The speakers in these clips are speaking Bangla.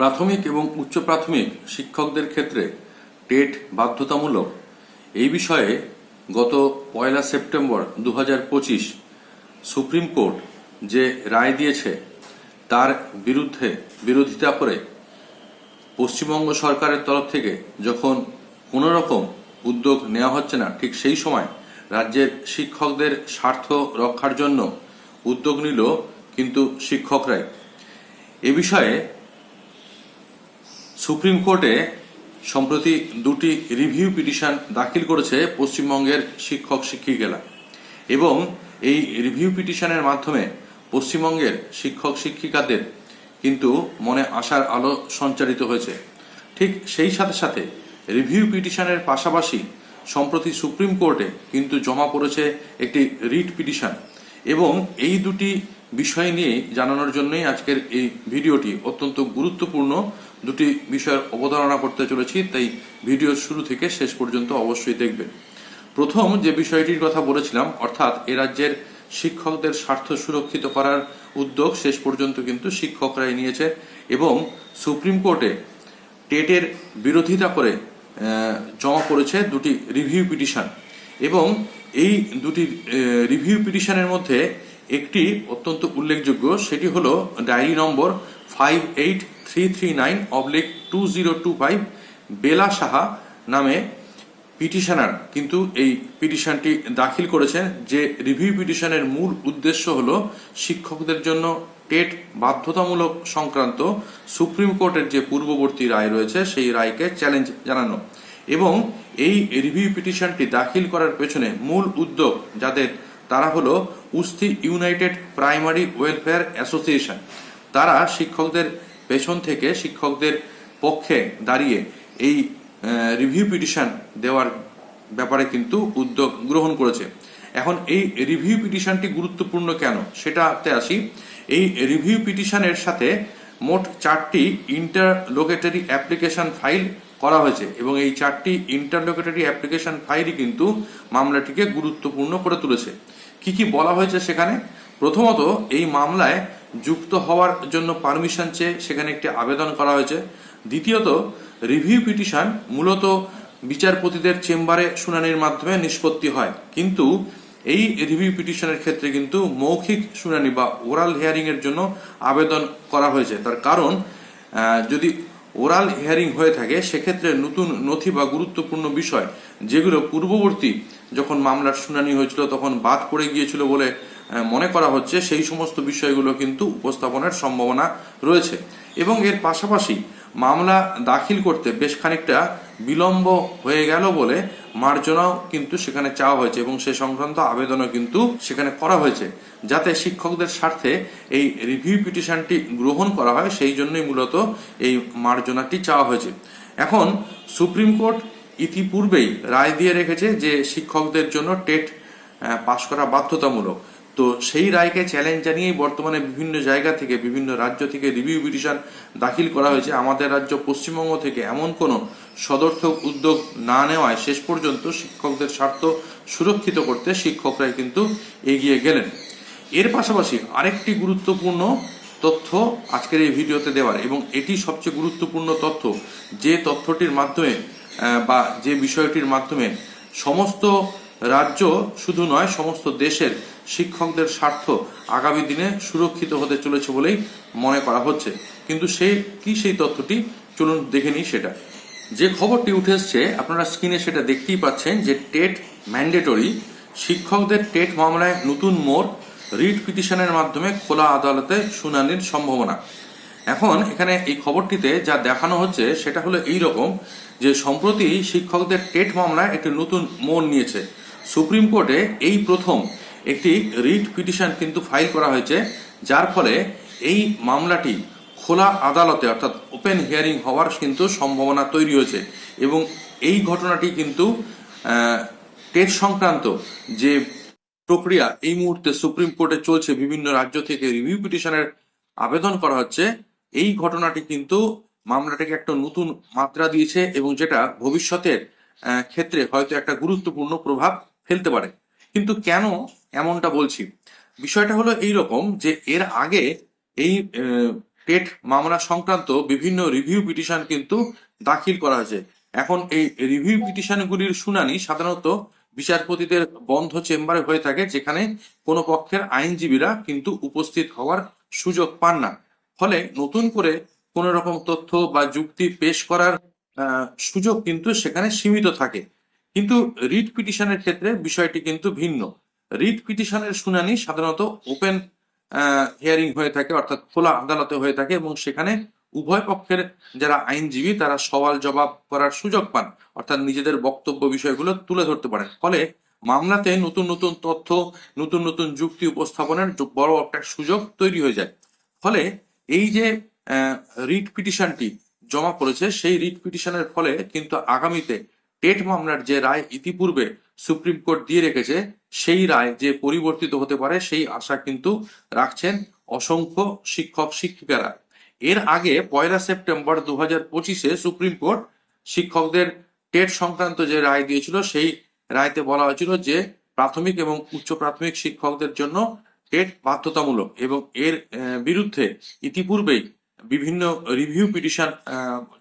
প্রাথমিক এবং উচ্চ প্রাথমিক শিক্ষকদের ক্ষেত্রে টেট বাধ্যতামূলক। এই বিষয়ে গত পয়লা সেপ্টেম্বর দু হাজার পঁচিশ সুপ্রিম কোর্ট যে রায় দিয়েছে, তার বিরুদ্ধে বিরোধিতা করে পশ্চিমবঙ্গ সরকারের তরফ থেকে যখন কোনো রকম উদ্যোগ নেওয়া হচ্ছে না, ঠিক সেই সময় রাজ্যের শিক্ষকদের স্বার্থ রক্ষার জন্য উদ্যোগ নিল কিন্তু শিক্ষকরাই। এ বিষয়ে সুপ্রিম কোর্টে সম্প্রতি দুটি রিভিউ পিটিশন দাখিল করেছে পশ্চিমবঙ্গের শিক্ষক শিক্ষিকেরা। এবং এই রিভিউ পিটিশনের মাধ্যমে পশ্চিমবঙ্গের শিক্ষক শিক্ষিকাদের কিন্তু মনে আশার আলো সঞ্চারিত হয়েছে। ঠিক সেই সাথে সাথে রিভিউ পিটিশনের পাশাপাশি সম্প্রতি সুপ্রিম কোর্টে কিন্তু জমা পড়েছে একটি রিট পিটিশন। এবং এই দুটি বিষয় নিয়ে জানানোর জন্যই আজকের এই ভিডিওটি অত্যন্ত গুরুত্বপূর্ণ। দুটি বিষয়ের অবধারণা করতে চলেছি, তাই ভিডিও শুরু থেকে শেষ পর্যন্ত অবশ্যই দেখবেন। প্রথম যে বিষয়টির কথা বলেছিলাম, অর্থাৎ এ রাজ্যের শিক্ষকদের স্বার্থ সুরক্ষিত করার উদ্যোগ শেষ পর্যন্ত কিন্তু শিক্ষকরাই নিয়েছে এবং সুপ্রিম কোর্টে টেটের বিরোধিতা করে জমা পড়েছে দুটি রিভিউ পিটিশন। এবং এই দুটি রিভিউ পিটিশনের মধ্যে একটি অত্যন্ত উল্লেখযোগ্য, সেটি হলো diary number five eight three three nine oblique two zero two five Bela Saha নামে পিটিশনার। কিন্তু এই পিটিশনটি দাখিল করেছেন যে রিভিউ পিটিশনের মূল উদ্দেশ্য হল শিক্ষকদের জন্য টেট বাধ্যতামূলক সংক্রান্ত সুপ্রিম কোর্টের যে পূর্ববর্তী রায় রয়েছে, সেই রায়কে চ্যালেঞ্জ জানানো। এবং এই রিভিউ পিটিশনটি দাখিল করার পেছনে মূল উদ্যোগ যাদের তারা হলো Usthi United Primary Welfare Association. তারা শিক্ষকদের পেছন থেকে শিক্ষকদের পক্ষে দাঁড়িয়ে এই রিভিউ পিটিশন দেওয়ার ব্যাপারে কিন্তু উদ্যোগ গ্রহণ করেছে। এখন এই রিভিউ পিটিশনটি গুরুত্বপূর্ণ কেন সেটাতে আসি। এই রিভিউ পিটিশনের সাথে মোট চারটি ইন্টারলোকেটরি অ্যাপ্লিকেশন ফাইল করা হয়েছে এবং এই চারটি ইন্টারলোকেটরি অ্যাপ্লিকেশন ফাইলই কিন্তু মামলাটিকে গুরুত্বপূর্ণ করে তুলেছে। কি কি বলা হয়েছে সেখানে? প্রথমত, এই মামলায় যুক্ত হওয়ার জন্য পারমিশন চেয়ে সেখানে একটি আবেদন করা হয়েছে। দ্বিতীয়ত রিভিউ পিটিশন মূলত বিচারপতিদের চেম্বারে শুনানির মাধ্যমে নিষ্পত্তি হয়। কিন্তু এই রিভিউ পিটিশনের ক্ষেত্রে কিন্তু মৌখিক শুনানি বা ওরাল হিয়ারিং এর জন্য আবেদন করা হয়েছে। তার কারণ যদি ওরাল হিয়ারিং হয়ে থাকে, সেক্ষেত্রে নতুন নথি বা গুরুত্বপূর্ণ বিষয় যেগুলো পূর্ববর্তী যখন মামলার শুনানি হয়েছিল, তখন বাদ পড়ে গিয়েছিল বলে মনে করা হচ্ছে, সেই সমস্ত বিষয়গুলো কিন্তু উপস্থাপনের সম্ভাবনা রয়েছে। এবং এর পাশাপাশি মামলা দাখিল করতে বেশ খানিকটা বিলম্ব হয়ে গেল বলে মার্জনাও কিন্তু সেখানে চাওয়া হয়েছে এবং সে সংক্রান্ত আবেদনও কিন্তু সেখানে করা হয়েছে। যাতে শিক্ষকদের স্বার্থে এই রিভিউ পিটিশনটি গ্রহণ করা হয়, সেই জন্যই মূলত এই মার্জনাটি চাওয়া হয়েছে। এখন সুপ্রিম কোর্ট ইতিপূর্বেই রায় দিয়ে রেখেছে যে শিক্ষকদের জন্য টেট পাশ করা বাধ্যতামূলক। তো সেই রায়কে চ্যালেঞ্জ জানিয়েই বর্তমানে বিভিন্ন জায়গা থেকে, বিভিন্ন রাজ্য থেকে রিভিউ পিটিশন দাখিল করা হয়েছে। আমাদের রাজ্য পশ্চিমবঙ্গ থেকে এমন কোনো সদর্থক উদ্যোগ না নেওয়ায় শেষ পর্যন্ত শিক্ষকদের স্বার্থ সুরক্ষিত করতে শিক্ষকরাই কিন্তু এগিয়ে গেলেন। এর পাশাপাশি আরেকটি গুরুত্বপূর্ণ তথ্য আজকের এই ভিডিওতে দেওয়ার, এবং এটি সবচেয়ে গুরুত্বপূর্ণ তথ্য, যে তথ্যটির মাধ্যমে বা যে বিষয়টির মাধ্যমে সমস্ত রাজ্য শুধু নয়, সমস্ত দেশের শিক্ষকদের স্বার্থ আগামী দিনে সুরক্ষিত হতে চলেছে বলেই মনে করা হচ্ছে। কিন্তু সেই কি সেই তথ্যটি? চলুন দেখে নিই সেটা। যে খবরটি উঠে এসছে, আপনারা স্ক্রিনে সেটা দেখতেই পাচ্ছেন যে টেট ম্যান্ডেটরি শিক্ষকদের টেট মামলায় নতুন মোড়, রিট পিটিশনের মাধ্যমে খোলা আদালতে শুনানির সম্ভাবনা। এখন এখানে এই খবরটিতে যা দেখানো হচ্ছে সেটা হলো এই রকম যে সম্প্রতি শিক্ষকদের টেট মামলায় একটি নতুন মোড় নিয়েছে। সুপ্রিম কোর্টে এই প্রথম একটি রিট পিটিশন কিন্তু ফাইল করা হয়েছে, যার ফলে এই মামলাটি খোলা আদালতে অর্থাৎ ওপেন হিয়ারিং হওয়ার কিন্তু সম্ভাবনা তৈরি হয়েছে এবং এই ঘটনাটি কিন্তু টেট সংক্রান্ত যে প্রক্রিয়া, এই মুহূর্তে সুপ্রিম কোর্টে চলছে, বিভিন্ন রাজ্য থেকে রিভিউ পিটিশনের আবেদন করা হচ্ছে, এই ঘটনাটি কিন্তু মামলাটাকে একটা নতুন মাত্রা দিয়েছে এবং যেটা ভবিষ্যতের ক্ষেত্রে হয়তো একটা গুরুত্বপূর্ণ প্রভাব ফেলতে পারে। কিন্তু কেন এমনটা বলছি। বিষয়টা হলো এই রকম যে এর আগে এই টেট মামলা সংক্রান্ত বিভিন্ন রিভিউ পিটিশন কিন্তু দাখিল করা হয়েছে। এখন এই রিভিউ পিটিশনগুলির শুনানি সাধারণত বিচারপতিদের বন্ধ চেম্বারে হয়ে থাকে, যেখানে কোনো পক্ষের আইনজীবীরা কিন্তু উপস্থিত হওয়ার সুযোগ পান না। ফলে নতুন করে কোন রকম তথ্য বা যুক্তি পেশ করার সুযোগ কিন্তু সেখানে সীমিত থাকে। কিন্তু রিট পিটিশনের ক্ষেত্রে বিষয়টি কিন্তু ভিন্ন। রিট পিটিশনের শুনানি সাধারণত ওপেন হিয়ারিং হয়ে থাকে, অর্থাৎ খোলা আদালতে হয়ে থাকে এবং সেখানে উভয় পক্ষের যারা আইনজীবী তারা সওয়াল জবাব করার সুযোগ পান, অর্থাৎ নিজেদের বক্তব্য বিষয়গুলো তুলে ধরতে পারেন। ফলে মামলাতে নতুন নতুন তথ্য, নতুন নতুন যুক্তি উপস্থাপনের বড় একটা সুযোগ তৈরি হয়ে যায়। ফলে এই যে রিট পিটিশনটি জমা পড়েছে, সেই রিট পিটিশনের ফলে কিন্তু আগামীতে টেট মামলার যে রায় ইতিপূর্বে সুপ্রিম কোর্ট দিয়ে রেখেছে, সেই রায় যে পরিবর্তিত হতে পারে, সেই আশা কিন্তু রাখছেন অসংখ্য শিক্ষক, শিক্ষিকারা। এর আগে পয়লা সেপ্টেম্বর দু হাজার পঁচিশে সুপ্রিম কোর্ট শিক্ষকদের টেট সংক্রান্ত যে রায় দিয়েছিল, সেই রায়তে বলা হয়েছিল যে প্রাথমিক এবং উচ্চ প্রাথমিক শিক্ষকদের জন্য টেট বাধ্যতামূলক এবং এর বিরুদ্ধে ইতিপূর্বেই বিভিন্ন রিভিউ পিটিশন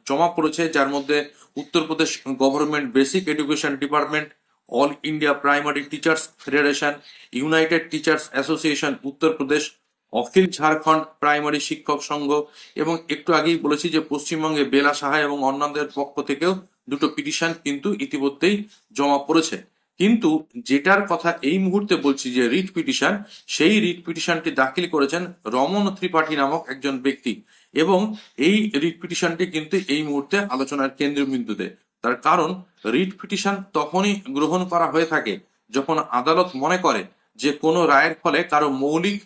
জমা পড়েছে যার মধ্যে Uttar Pradesh Government Basic Education Department All India Primary Teachers Federation United Teachers Association Uttar Pradesh Akhil Jharkhand Primary শিক্ষক সংঘ এবং একটু আগেই বলেছি যে পশ্চিমবঙ্গে বেলা সাহা এবং অন্যান্যদের পক্ষ থেকেও দুটো পিটিশন কিন্তু ইতিমধ্যেই জমা পড়েছে। কিন্তু যেটার কথা এই মুহূর্তে বলছি যে রিট পিটিশন সেই রিট পিটিশনটি দাখিল করেছেন রমন ত্রিপাঠী নামক একজন ব্যক্তি। এবং এই রিট পিটিশনটি কিন্তু এই মুহূর্তে আলোচনার কেন্দ্রবিন্দুতে তার কারণ রিট পিটিশন তখনই গ্রহণ করা হয়ে থাকে যখন আদালত মনে করে যে কোনো রায়ের ফলে কারও মৌলিক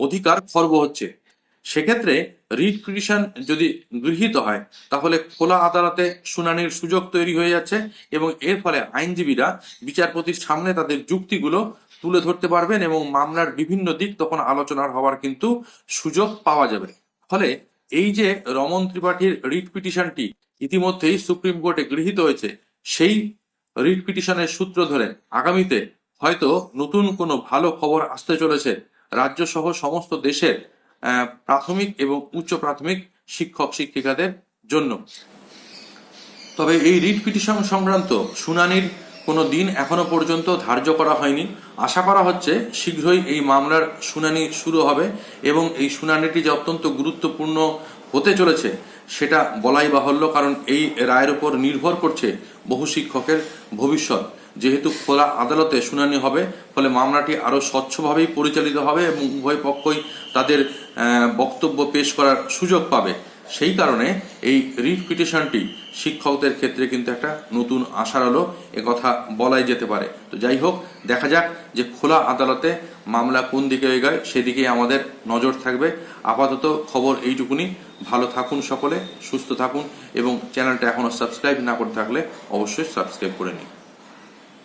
অধিকার খর্ব হচ্ছে। সেক্ষেত্রে রিট পিটিশন যদি গৃহীত হয়, তাহলে খোলা আদালতে শুনানির সুযোগ তৈরি হয়ে যাচ্ছে এবং এর ফলে আইনজীবীরা বিচারপতির সামনে তাদের যুক্তিগুলো তুলে ধরতে পারবেন এবং মামলার বিভিন্ন দিক তখন আলোচনার হওয়ার কিন্তু সুযোগ পাওয়া যাবে। ফলে এই যে রমন ত্রিপাঠীর রিট পিটিশনটি ইতিমধ্যেই সুপ্রিম কোর্টে গৃহীত হয়েছে, সেই রিট পিটিশনের সূত্র ধরে আগামীতে হয়তো নতুন কোনো ভালো খবর আসতে চলেছে। রাজ্য সহ সমস্ত দেশের প্রাথমিক এবং উচ্চ প্রাথমিক শিক্ষক শিক্ষিকাদের জন্য। তবে এই রিট পিটিশন সংক্রান্ত শুনানির কোনো দিন এখনও পর্যন্ত ধার্য করা হয়নি। আশা করা হচ্ছে শীঘ্রই এই মামলার শুনানি শুরু হবে এবং এই শুনানিটি যে অত্যন্ত গুরুত্বপূর্ণ হতে চলেছে, সেটা বলাই বাহুল্য, কারণ এই রায়ের উপর নির্ভর করছে বহু শিক্ষকের ভবিষ্যৎ। যেহেতু খোলা আদালতে শুনানি হবে, ফলে মামলাটি আরও স্বচ্ছভাবেই পরিচালিত হবে এবং উভয় পক্ষই তাদের বক্তব্য পেশ করার সুযোগ পাবে। সেই কারণে এই রিট পিটিশনটি শিক্ষকদের ক্ষেত্রে কিন্তু একটা নতুন আশার আলো কথা বলাই যেতে পারে। তো যাই হোক, দেখা যাক যে খোলা আদালতে মামলা কোন দিকে হয়ে এগোয়, সেদিকেই আমাদের নজর থাকবে। আপাতত খবর এইটুকুনি। ভালো থাকুন সকলে, সুস্থ থাকুন এবং চ্যানেলটা এখনও সাবস্ক্রাইব না করে থাকলে অবশ্যই সাবস্ক্রাইব করে নিন।